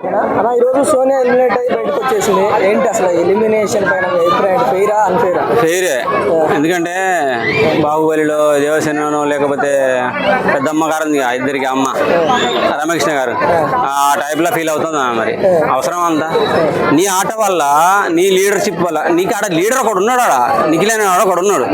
అలా ఈరోజు సోనియా ఎలిమినేట్ అయ్యి బయటకు వచ్చేసింది. ఏంటి అసలు ఎలిమినేషన్ పైన అభిప్రాయం? ఫెయిరా అన్ఫెయిరా? ఫెయిరే. ఎందుకంటే బాహుబలిలో దేవసేనను లేకపోతే పెద్దమ్మ గారు ఇద్దరికి అమ్మ రమకృష్ణ గారు. ఆ టైప్లో ఫీల్ అవుతుంది మరి? అవసరం అంతా? నీ ఆట వల్ల నీ లీడర్షిప్ వల్ల నీకు ఆడ లీడర్ ఒకడు ఉన్నాడు ఆడ నిఖిలేని వాడు ఒకడు ఉన్నాడు.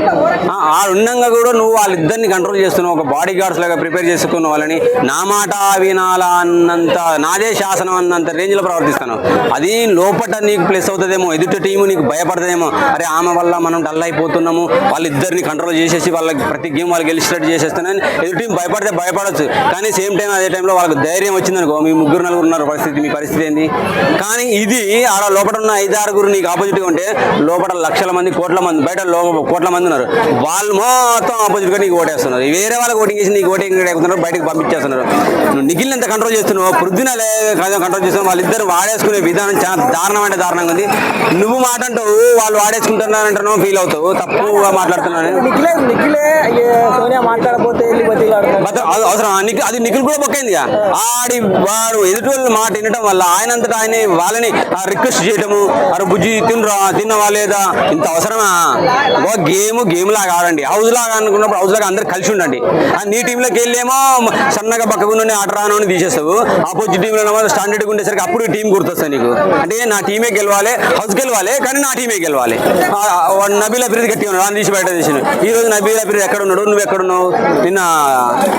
ఆ, ఉండంగా కూడా నువ్వు వాళ్ళిద్దరిని కంట్రోల్ చేస్తున్నావు ఒక బాడీ గార్డ్స్ లాగా ప్రిపేర్ చేసుకున్న వాళ్ళని. నా మాట వినాలా అన్నంత నాదే శాసనం అన్నంత రేంజ్లో ప్రవర్తిస్తాను. అది లోపట నీకు ప్లస్ అవుతుందేమో ఎదుటి టీము నీకు భయపడదేమో అరే ఆమె వల్ల మనం డల్ అయిపోతున్నాము వాళ్ళిద్దరిని కంట్రోల్ చేసేసి వాళ్ళకి ప్రతి గేమ్ వాళ్ళు గెలిచినట్టు చేసేస్తానని ఎదుటి టీం భయపడితే భయపడచ్చు. కానీ సేమ్ టైం అదే టైంలో వాళ్ళకి ధైర్యం వచ్చిందనుకో మీ ముగ్గురు నలుగురు ఉన్నారు పరిస్థితి మీ పరిస్థితి ఏంది? కానీ ఇది ఆడ లోపల ఉన్న ఐదు ఆరుగురు నీకు ఆపోజిట్గా ఉంటే లోపల లక్షల మంది కోట్ల మంది బయట కోట్ల మంది ఉన్నారు. వాళ్ళు మొత్తం ఆపోజిట్గా నీకు ఓటేస్తున్నారు. వేరే వాళ్ళకి ఓటింగ్ చేసి నీకు ఓటింగ్ లేకున్నారు బయటకు పంపించేస్తున్నారు. నువ్వు నిఖిల్ని ఎంత కంట్రోల్ చేస్తున్నావు పొద్దున కంట్రోల్ చేస్తున్నావు వాళ్ళిద్దరు వాడేసుకునే విధానం చాలా దారుణమైన దారుణంగా ఉంది. నువ్వు మాట అంటావు వాళ్ళు వాడేసుకుంటున్నారంటున్నావు ఫీల్ అవుతావు. తప్పుగా మాట్లాడుతున్నాను అవసరం అది నిఖిల్ కూడా బొక్కైంది ఆడి వాడు ఎదుటి వాళ్ళ మాట వినటం వల్ల ఆయన అంతటా ఆయన వాళ్ళని రిక్వెస్ట్ చేయటము అరే బుజ్జి తినరా తిన్నవా లేదా? ఇంత అవసరమా? ఒక గేమ్ గేమ్ లాగా ఆడండి. హౌస్ లాగా అనుకున్నప్పుడు హౌస్ లాగా అందరు కలిసి ఉండండి. నీ టీంలోకి వెళ్ళేమో సన్నగా పక్కకుండా ఆట రాను అని తీసేస్తావు ఆపోజిట్ టీంలో స్టాండర్డ్గా ఉండేసరికి అప్పుడు టీం గుర్తొస్తాయి నీకు. అంటే నా టీమే గెలవాలి హౌస్ గెలవాలి కానీ నా టీమే గెలవాలి. వాడు నబీల్ అభివృద్ధి గట్టి ఉన్నాడు అని తీసి బయట తీసిన ఈ రోజు నబీల్ అభివృద్ధి ఎక్కడ ఉన్నాడు నువ్వు ఎక్కడ ఉన్నావు? నిన్న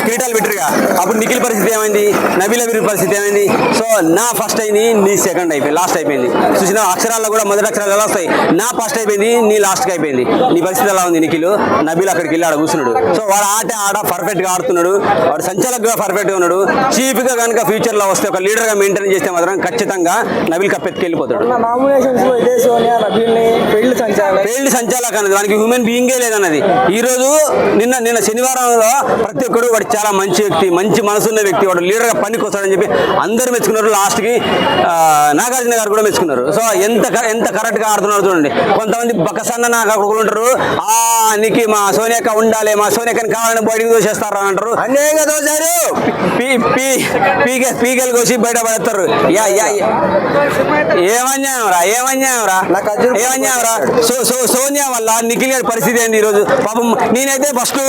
కిరీటాలు పెట్టరుగా. అప్పుడు నిఖిల్ పరిస్థితి ఏమైంది? నబీల్ అభివృద్ధి పరిస్థితి ఏమైంది? సో నా ఫస్ట్ అయింది నీ సెకండ్ అయిపోయింది లాస్ట్ అయిపోయింది. చూసిన అక్షరాల్లో కూడా మొదటి అక్షరాలు ఎలా వస్తాయి? నా ఫస్ట్ అయిపోయింది నీ లాస్ట్కి అయిపోయింది. నీ పరిస్థితి ఎలా ఉంది నిఖిల్? నబీల్ అక్కడికి వెళ్ళి ఆడ కూర్చున్నాడు. సో వాడు ఆట ఆడ పర్ఫెక్ట్గా ఆడుతున్నాడు. వాడు సంచాలకుగా పర్ఫెక్ట్గా ఉన్నాడు. చీఫ్గా కనుక ఫ్యూచర్లో వస్తే ఒక లీడర్గా మెయింటైన్ చేస్తే మాత్రం ఖచ్చితంగా నబీల్ కప్పెత్తుకు వెళ్ళిపోతాడు. మొన్న నామినేషన్స్లో ఇదే సోనియా నబీల్ని పెళ్ళి సంచాలక అన్నది వానికి హ్యూమన్ బీయింగే లేదన్నది. ఈ రోజు నిన్న నిన్న శనివారంలో ప్రతి ఒక్కడు వాడు చాలా మంచి వ్యక్తి మంచి మనసున్న వ్యక్తి వాడు లీడర్గా పనికి వస్తాడని చెప్పి అందరూ మెచ్చుకున్నారు. లాస్ట్కి ఆ, నాగార్జున గారు కూడా మెచ్చుకున్నారు. సో ఎంత ఎంత కరెక్ట్గా ఆడుతున్నారు చూడండి. కొంతమంది బక్కసన్న నాకు అక్కడ ఉంటారు. ఆ నీకు మా సోనియాక ఉండాలి మా సోనియాకని కావాలని బయటకు దోసేస్తారు అని అంటారు. అన్యాయంగా దోశారు! పీకే పీకెలు కోసి బయట పడతారు యా యా యా. ఏమన్యాయం రా ఏమన్యాయం రా నాకు అర్జున్ ఏమన్యాయం రా సో సో సోనియా వల్ల నిఖిల్ గారి పరిస్థితి ఏంది ఈ రోజు పాపం నేనైతే ఫస్ట్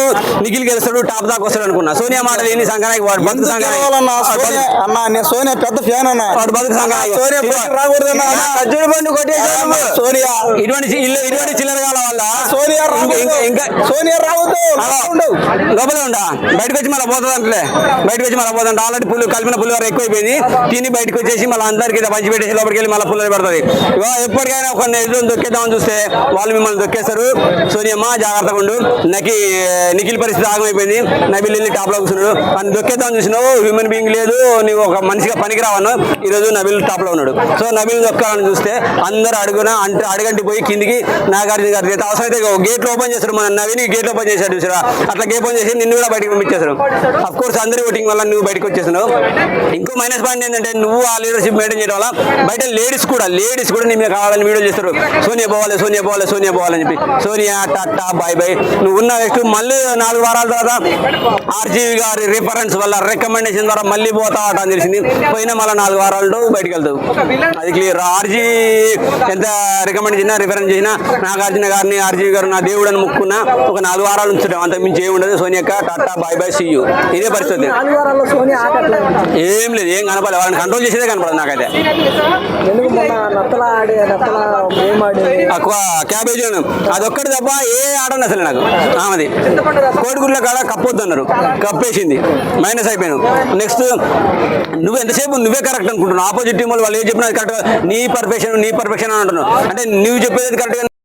నిఖిల్ గెలుస్తాడు టాప్ దాకా వస్తాడు అనుకున్నా. సోనియా మాట లేని సంఘానికి వాడు బతుకు సంఘానికి సోనియా పెద్ద ఫ్యాన్ అన్న. వాడు బతుకు సోనియా ఇటువంటి ఇటువంటి చిల్లరగాల వల్ల సోనియా. ఇంకా ఇంకా సోనియా రావద్దు. లోపలే ఉండా. బయటకు వచ్చి మళ్ళీ పోతుంది అంటే బయటకు వచ్చి మళ్ళీ పోతుంది ఆల్రెడీ పుల్లు కలిపిన పుల్లు ఎక్కువైపోయింది. తిని బయటకు చేసి మళ్ళీ అందరికీ పంచిపెట్టేసి లోపలికి వెళ్ళి మళ్ళీ పుల్లలు పెడుతుంది ఎప్పటికైనా ఒక ఎదురు దొక్కేద్దామని చూస్తే వాళ్ళు మిమ్మల్ని దొక్కేస్తారు. సోనియమ్మ జాగ్రత్తగా ఉండు. నకి నిఖిల్ పరిస్థితి ఆగమైపోయింది నబిల్ వెళ్ళి టాప్లో కూర్చున్నాడు. అని దొక్కేద్దామని చూసినావు హ్యూమన్ బీయింగ్ లేదు నువ్వు ఒక మనిషిగా పనికి రావను ఈ రోజు నబిల్ టాప్లో ఉన్నాడు. సో నబిల్ దొక్కాలని చూస్తే అందరూ అడుగున అంటే అడగంటి పోయి కిందికి నాగార్జున గారి అయితే గేట్ గేట్లు ఓపెన్ చేశారు మన నవీన్ గేట్ ఓపెన్ చేశాడు చూసారా? అట్లా గేట్ ఓపెన్ చేసి నిన్ను కూడా బయటకు పంపించేశారు. అఫ్ కోర్స్ అందరి ఓటింగ్ వల్ల నువ్వు బయటకు వచ్చేసినావు ఇంకో మైనస్ పాయింట్ ఏంటంటే నువ్వు లీడర్షిప్ మెయింటైన్ చేయడం వల్ల బయట లేడీస్ కూడా లేడీస్ కూడా నీ మీద కావాలని వీడియో చేస్తారు. సోనియా పోవాలి సోనియా పోవాలి సోనియా పోవాలని చెప్పి. సోనియా టాటా బాయ్ బాయ్ నువ్వు ఉన్న నెక్స్ట్ మళ్ళీ నాలుగు వారాల తర్వాత ఆర్జీవి గారి రిఫరెన్స్ వల్ల రికమెండేషన్ ద్వారా మళ్ళీ పోతావట అని తెలిసింది. పోయినా మళ్ళీ నాలుగు వారాలు బయటకు వెళ్తావు. అది క్లియర్ ఆర్జీ ఎంత రికమెండ్ చేసినా రిఫరెన్స్ చేసినా నాగార్జున గారిని ఆర్జీవి గారు నా దేవుడు అని ముక్కున్నా ఒక నాలుగు వారాలు ఉంచుతాం అంత మించి ఏమి ఉండదు. సోనియక్క tata bye bye see you ఇదే పరిస్థితి. సోనియా? ఏం లేదు ఏం కనపడలేదు. వాళ్ళని కంట్రోల్ చేసేదే కనపడదు నాకైతే. క్యాబేజీ. అదొక్కటి తప్ప ఏ ఆడను అసలు నాకు. ఆమెది. కోడిగుడ్ల కాడ కప్పొద్దు అన్నారు కప్పేసింది. మైనస్ అయిపోయాను. నెక్స్ట్ నువ్వు ఎంతసేపు నువ్వే కరెక్ట్ అనుకుంటున్నావు? ఆపోజిట్ టీం వాళ్ళు వాళ్ళు ఏం చెప్పినా కరెక్ట్ నీ పర్ఫెక్షన్ నీ పర్ఫెక్షన్ అని అంటున్నావు అంటే నువ్వు చెప్పేది కరెక్ట్